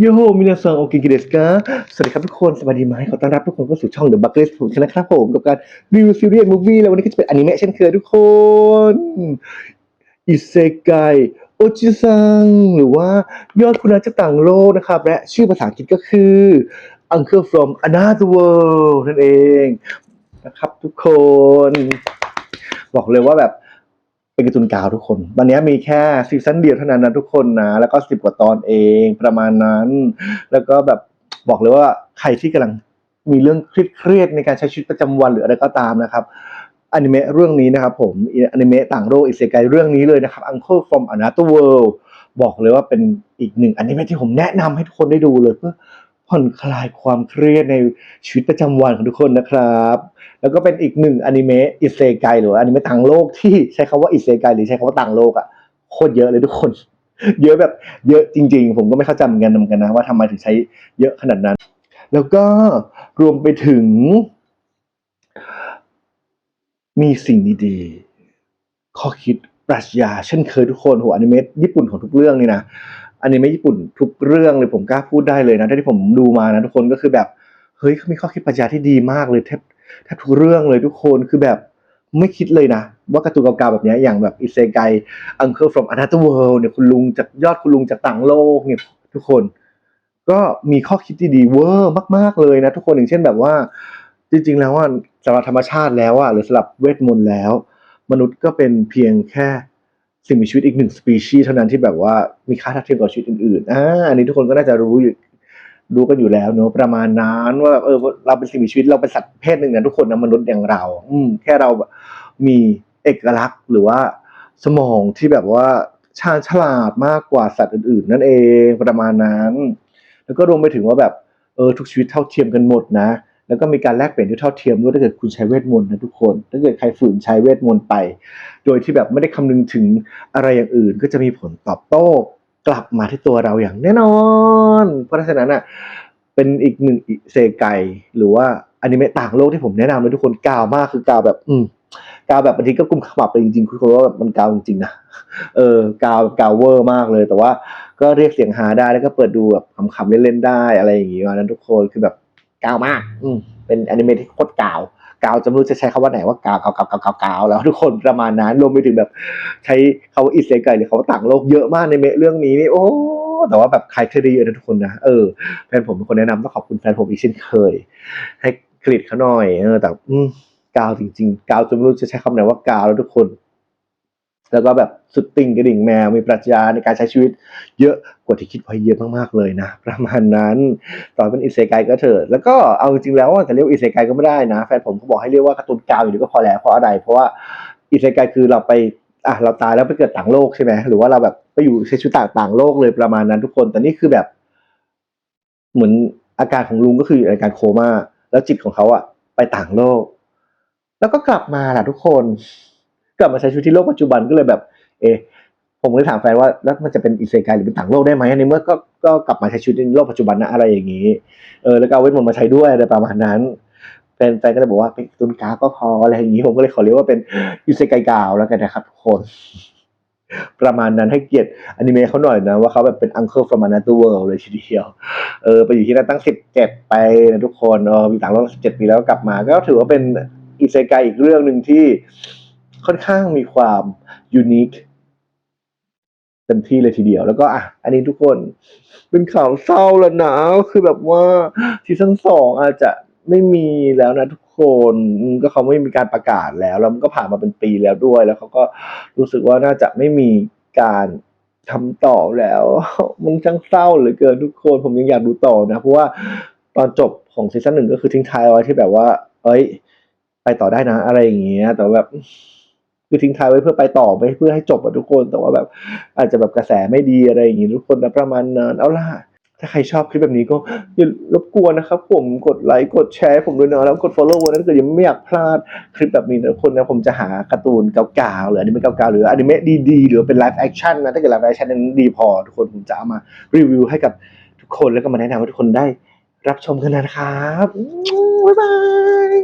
โยโฮมินาซังโอกิกิเดสกาสวัสดีครับทุกคน สวัสดีไหมขอต้อนรับทุกคนเข้าสู่ช่อง The Bucket ผมชนะครับผม กับการรีวิวซีรีส์มูฟวี่แล้ววันนี้ก็จะเป็นอนิเมะเช่นเคยทุกคน อิเซไกโอจิซัง หรือว่ายอดคุณาจากต่างโลกนะครับ และชื่อภาษาอังกฤษก็คือ Uncle from Another World นั่นเองนะครับทุกคน บอกเลยว่าแบบ เป็นการ์ตูนกาวทุกคน ตอนนี้มีแค่ซีซั่นเดียวเท่านั้นนะทุกคนนะ แล้วก็สิบกว่าตอนเองประมาณนั้น แล้วก็แบบบอกเลยว่าใครที่กำลังมีเรื่องเครียดๆในการใช้ชีวิตประจำวันหรืออะไรก็ตามนะครับอนิเมะเรื่องนี้นะครับผมอนิเมะต่างโลกอิเซไกเรื่องนี้เลยนะครับ Uncle from Another World บอกเลยว่าเป็นอีกหนึ่งอนิเมะที่ผมแนะนำให้ทุกคนได้ดูเลยเพื่อ ผ่อนคลายความเครียดในชีวิตประจำวันของทุกคนนะครับ แล้วก็เป็นอีกหนึ่งอนิเมะอิเซไกหรืออนิเมะต่างโลกที่ใช้คำว่าอิเซไกหรือใช้คำว่าต่างโลกอะโคตรเยอะเลยทุกคน เยอะแบบเยอะจริง ๆ ผมก็ไม่เข้าใจเหมือนกันเหมือนกันนะว่าทำไมถึงใช้เยอะขนาดนั้น แล้วก็รวมไปถึง มีสิ่งดีๆข้อคิดปรัชญาเช่นเคยทุกคนโหอนิเมะญี่ปุ่นของทุกเรื่องนี่นะ อนิเมะญี่ปุ่นทุกเรื่องเลยผมกล้าพูดได้เลยนะที่ผมดูมานะทุกคนก็คือแบบเฮ้ยเขามีข้อคิดปรัชญาที่ดีมากเลยแทบแทบทุกเรื่องเลยทุกคนคือแบบไม่คิดเลยนะ ว่าการ์ตูนเก่าๆแบบนี้อย่างแบบอิเซไก Uncle from Another World เนี่ยคุณลุงจากยอดคุณลุงจากต่างโลกเนี่ยทุกคนก็มีข้อคิดที่ดีเวอร์มาก ๆเลยนะทุกคนอย่างเช่นแบบว่า จริง ๆ แล้วว่าสำหรับธรรมชาติแล้วอะหรือสำหรับเวทมนต์แล้ว มนุษย์ก็เป็นเพียงแค่ สิ่งมีชีวิตอีกหนึ่งสปีชีส์เท่านั้นที่แบบว่ามีค่าทัดเทียมกับชีวิตอื่นๆอ่าอันนี้ทุกคนก็น่าจะรู้อยู่รู้กันอยู่แล้วเนอะประมาณนั้นว่าแบบเออเราเป็นสิ่งมีชีวิตเราเป็นสัตว์เพศหนึ่งนะทุกคนนะมนุษย์อย่างเรา อืมแค่เราแบบมีเอกลักษณ์หรือว่าสมองที่แบบว่าชาญฉลาดมากกว่าสัตว์อื่น ๆ นั่นเองประมาณนั้น แล้วก็รวมไปถึงว่าแบบเออทุกชีวิตเท่าเทียมกันหมดนะ แล้วก็มีการแลกเปลี่ยนที่เท่าเทียมด้วยถ้าเกิดคุณใช้เวทมนต์นะทุกคน ถ้าเกิดใครฝืนใช้เวทมนต์ไป โดยที่แบบไม่ได้คำนึงถึงอะไรอย่างอื่น ก็จะมีผลตอบโต้กลับมาที่ตัวเราอย่างแน่นอน เพราะฉะนั้นอะเป็นอีกหนึ่งอิเซไกหรือว่าอนิเมะต่างโลกที่ผมแนะนำเลยทุกคนกาวมากคือกาวแบบ อืมกาวแบบบางทีก็กุมขมับเลยจริงๆ คุณว่าแบบมันกาวจริงๆนะเออกาวกาวเวอร์มากเลย แต่ว่าก็เรียกเสียงหาได้แล้วก็เปิดดูแบบขำๆเล่นๆได้อะไรอย่างงี้วันนั้นทุกคนคือแบบ กาวมาก อืมเป็นแอนิเมะที่โคตรกาวกาวจะไม่รู้จะใช้คำว่าไหนว่ากาวกาวกาวกาวกาวกาวแล้วทุกคนประมาณนั้นรวมไปถึงแบบใช้คำว่าอิเซไกหรือคำว่าต่างโลกเยอะมากในเมะเรื่องนี้นี่โอ้แต่ว่าแบบใครเคยได้เยอะนะทุกคนนะเออแฟนผมเป็นคนแนะนำต้องขอบคุณแฟนผมอีกเช่นเคย ให้เครดิตเขาหน่อยเออแต่อืมกาวจริง ๆ กาวจะไม่รู้จะใช้คำไหนว่ากาวแล้วทุกคน แล้วก็แบบสุดติ่งกระดิ่งแมวมีปรัชญาในการใช้ชีวิต เยอะกว่าที่คิดไว้เยอะมากๆเลยนะ ประมาณนั้นตอนเป็นอิเซไกก็เถอะแล้วก็เอาจริงแล้วว่าจะเรียกอิเซไกก็ไม่ได้นะ แฟนผมก็บอกให้เรียกว่าการ์ตูนกาวอยู่ดีก็พอแล้วเพราะอะไร เพราะว่าอิเซไกคือเราไปอะเราตายแล้วไปเกิดต่างโลกใช่ไหมหรือว่าเราแบบไปอยู่ใช้ชีวิตต่างต่างโลกเลยประมาณนั้นทุกคน แต่นี่คือแบบ เหมือนอาการของลุงก็คืออาการโคม่าแล้วจิตของเขาอะไปต่างโลก แล้วก็กลับมาล่ะทุกคน กลับมาใช้ชีวิตที่โลกปัจจุบันก็เลยแบบ เอ ผมเลยถามแฟนว่าแล้วมันจะเป็นอิสเซไกหรือเป็นต่างโลกได้ไหมในเมื่อก็ก็กลับมาใช้ชีวิตในโลกปัจจุบันนะอะไรอย่างนี้ เออแล้วก็เอาเวทมนต์มาใช้ด้วยอะไรประมาณนั้นแฟนแฟนก็เลยบอกว่าเป็นตุนกาก็พออะไรอย่างนี้ผมก็เลยขอเรียกว่าเป็นอิสเซไกกาวแล้วกันนะครับทุกคน ประมาณนั้นให้เกียรติอนิเมะเขาหน่อยนะ ว่าเขาแบบเป็น Uncle from Another World เลยทีเดียว เออไปอยู่ที่นั่นตั้งสิบเจ็ดไปนะทุกคนเออมีต่างโลกสิบเจ็ดปีแล้วกลับมา ก็ถือว่าเป็นอิเซไกอีกเรื่องหนึ่งที่ ค่อนข้างมีความยูนิคเต็มที่เลยทีเดียว แล้วก็อะ อันนี้ทุกคนเป็นข่าวเศร้าแล้วนะคือแบบว่าซีซั่นสองอาจจะไม่มีแล้วนะทุกคนก็เขาไม่มีการประกาศแล้วแล้วมันก็ผ่านมาเป็นปีแล้วด้วย แล้วเขาก็รู้สึกว่าน่าจะไม่มีการทำต่อแล้ว มันช่างเศร้าเหลือเกินทุกคน ผมยังอยากดูต่อนะ เพราะว่าตอนจบของซีซั่นหนึ่งก็คือทิ้งท้ายเอาไว้ที่แบบว่า เอ้ย ไปต่อได้นะ อะไรอย่างเงี้ยแต่แบบ คือทิ้งท้ายไว้เพื่อไปต่อไม่เพื่อให้จบอะทุกคนแต่ว่าแบบ อาจจะแบบกระแสไม่ดีอะไรอย่างงี้ทุกคนนะประมาณนั้นเอาล่ะถ้าใครชอบคลิปแบบนี้ก็อย่ารบกวนนะครับ ผมกดไลค์กดแชร์ผมด้วยนะแล้วกด follow ไว้นถ้าเกิดยังไม่อยากพลาดคลิปแบบนี้นะคนนะผมจะหาการ์ตูนเก่าๆหรืออนิเมะเก่าๆหรืออนิเมะดีๆหรือเป็นไลฟ์แอคชั่นนะถ้าเกิดไลฟ์แอคชั่นนั้นดีพอทุกคนผมจะเอามารีวิวให้กับทุกคนแล้วก็มาแนะนำให้ทุกคนได้รับชมกันนะครับบ๊ายบาย